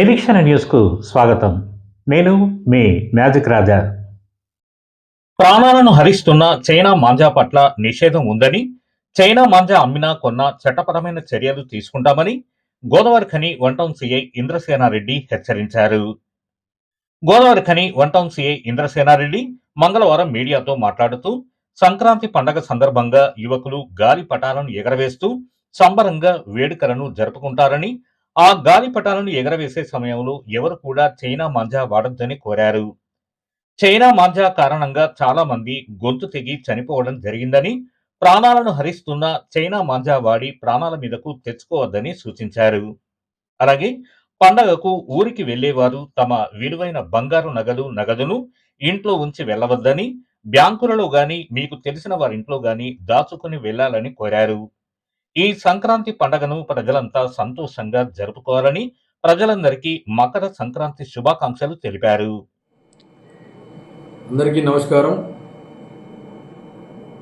నిరీక్షణ న్యూస్కు స్వాగతం. నేను మీ మ్యాజిక్ రాజా. ప్రాణాలను హరిస్తున్న చైనా మాంజా పట్ల నిషేధం ఉందని చైనా మాంజా అమ్మినా కొన్న చట్టపరమైన చర్యలు తీసుకుంటామని Godavarikhani one town CI Indrasena Reddy హెచ్చరించారు. Godavarikhani one town CI Indrasena Reddy మంగళవారం మీడియాతో మాట్లాడుతూ సంక్రాంతి పండగ సందర్భంగా యువకులు గాలి పటాలను ఎగరవేస్తూ సంబరంగా వేడుకలను జరుపుకుంటారని ఆ గాలిపటాలను ఎగరవేసే సమయంలో ఎవరు కూడా చైనా మాంజా వాడొద్దని కోరారు. చైనా మాంజా కారణంగా చాలా మంది గొంతు తెగి చనిపోవడం జరిగిందని ప్రాణాలను హరిస్తున్న చైనా మాంజా వాడి ప్రాణాల మీదకు తెచ్చుకోవద్దని సూచించారు. అలాగే పండగకు ఊరికి వెళ్ళేవారు తమ విలువైన బంగారు నగలు నగదును ఇంట్లో ఉంచి వెళ్ళవద్దని బ్యాంకులలో గాని మీకు తెలిసిన వారి ఇంట్లో గాని దాచుకుని వెళ్ళాలని కోరారు. ఈ సంక్రాంతి పండుగను ప్రజలంతా సంతోషంగా జరుపుకోవాలని ప్రజలందరికీ మకర సంక్రాంతి శుభాకాంక్షలు తెలిపారు. అందరికీ నమస్కారం.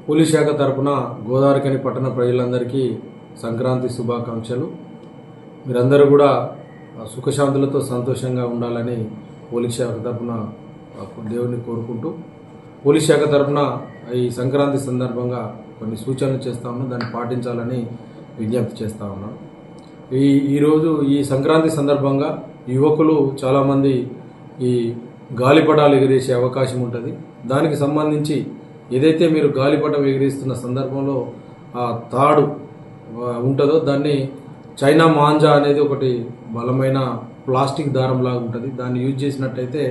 పోలీస్ శాఖ తరఫున గోదావరికని పట్టణ ప్రజలందరికీ సంక్రాంతి శుభాకాంక్షలు. మీరందరూ కూడా సుఖశాంతులతో సంతోషంగా ఉండాలని పోలీస్ శాఖ తరఫున దేవుడిని దేవుని కోరుకుంటూ పోలీస్ శాఖ తరఫున ఈ సంక్రాంతి సందర్భంగా కొన్ని సూచనలు చేస్తా ఉన్నాం. దాన్ని పాటించాలని విజ్ఞప్తి చేస్తా ఉన్నాం. ఈ ఈరోజు ఈ సంక్రాంతి సందర్భంగా యువకులు చాలామంది ఈ గాలిపటాలు ఎగిరేసే అవకాశం ఉంటుంది. దానికి సంబంధించి ఏదైతే మీరు గాలిపటం ఎగిరేస్తున్న సందర్భంలో ఆ తాడు ఉంటుందో దాన్ని చైనా మాంజా అనేది ఒకటి బలమైన ప్లాస్టిక్ దారంలాగా ఉంటుంది. దాన్ని యూజ్ చేసినట్టయితే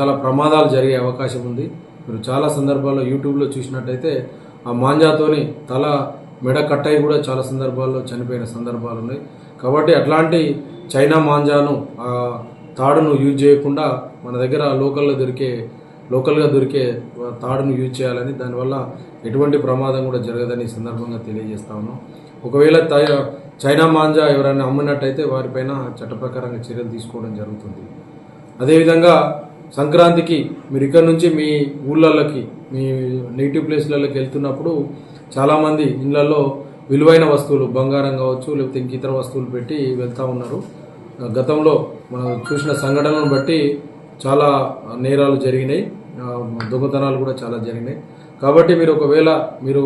చాలా ప్రమాదాలు జరిగే అవకాశం ఉంది. మీరు చాలా సందర్భాల్లో యూట్యూబ్లో చూసినట్టయితే ఆ మాంజాతోని తల మెడ కట్టయి కూడా చాలా సందర్భాల్లో చనిపోయిన సందర్భాలు ఉన్నాయి. కాబట్టి అట్లాంటి చైనా మాంజాను ఆ తాడును యూజ్ చేయకుండా మన దగ్గర లోకల్లో దొరికే లోకల్గా దొరికే తాడును యూజ్ చేయాలని దానివల్ల ఎటువంటి ప్రమాదం కూడా జరగదని ఈ సందర్భంగా తెలియజేస్తా ఉన్నాం. ఒకవేళ తై- చైనా మాంజా ఎవరైనా అమ్మినట్టయితే వారిపైన చట్ట చర్యలు తీసుకోవడం జరుగుతుంది. అదేవిధంగా సంక్రాంతికి మీరు ఇక్కడ నుంచి మీ ఊళ్ళల్లోకి మీ నెగిటివ్ ప్లేస్లలోకి వెళ్తున్నప్పుడు చాలామంది ఇళ్ళలో విలువైన వస్తువులు బంగారం కావచ్చు లేకపోతే ఇంక ఇతర వస్తువులు పెట్టి వెళ్తూ ఉన్నారు. గతంలో మనం చూసిన సంఘటనలను బట్టి చాలా నేరాలు జరిగినాయి. దొంగతనాలు కూడా చాలా జరిగినాయి. కాబట్టి మీరు ఒకవేళ మీరు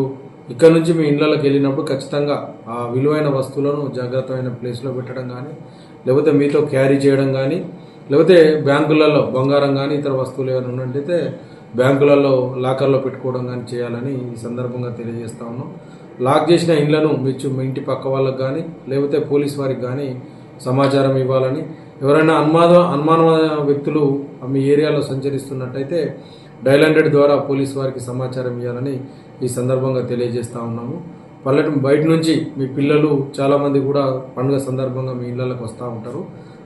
ఇక్కడ నుంచి మీ ఇళ్ళకి వెళ్ళినప్పుడు ఖచ్చితంగా ఆ విలువైన వస్తువులను జాగ్రత్తమైన ప్లేస్లో పెట్టడం కానీ లేకపోతే మీతో క్యారీ చేయడం కానీ లేకపోతే బ్యాంకులలో బంగారం కానీ ఇతర వస్తువులు ఏమైనా ఉన్నట్టయితే బ్యాంకులలో లాకర్లో పెట్టుకోవడం కానీ చేయాలని ఈ సందర్భంగా తెలియజేస్తా ఉన్నాం. లాక్ చేసిన ఇండ్లను మీ మీ ఇంటి పక్క వాళ్ళకి కానీ లేకపోతే పోలీస్ వారికి కానీ సమాచారం ఇవ్వాలని. ఎవరైనా అనుమాన అనుమానమైన వ్యక్తులు మీ ఏరియాలో సంచరిస్తున్నట్టయితే డైల్ హండ్రెడ్ ద్వారా పోలీస్ వారికి సమాచారం ఇవ్వాలని ఈ సందర్భంగా తెలియజేస్తూ ఉన్నాము. పల్లెటూరు బయట నుంచి మీ పిల్లలు చాలామంది కూడా పండుగ సందర్భంగా మీ ఇళ్ళకి వస్తూ ఉంటారు.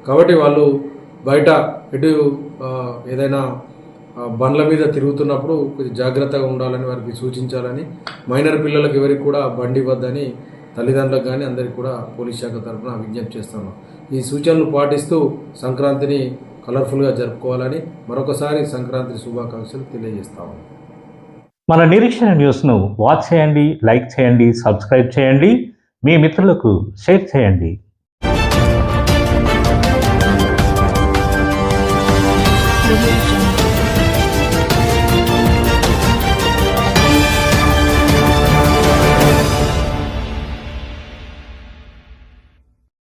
కాబట్టి వాళ్ళు బయట ఎటు ఏదైనా బండ్ల మీద తిరుగుతున్నప్పుడు కొంచెం జాగ్రత్తగా ఉండాలని వారికి సూచించాలని మైనర్ పిల్లలకు ఎవరికి కూడా బండి వద్దని తల్లిదండ్రులకు కానీ అందరికీ కూడా పోలీస్ శాఖ తరఫున విజ్ఞప్తి చేస్తాను ఈ సూచనలు పాటిస్తూ సంక్రాంతిని కలర్ఫుల్గా జరుపుకోవాలని మరొకసారి సంక్రాంతి శుభాకాంక్షలు తెలియజేస్తాము మన నిరీక్షణ న్యూస్ను వాచ్ చేయండి లైక్ చేయండి సబ్స్క్రైబ్ చేయండి. మీ మిత్రులకు షేర్ చేయండి. Revolution.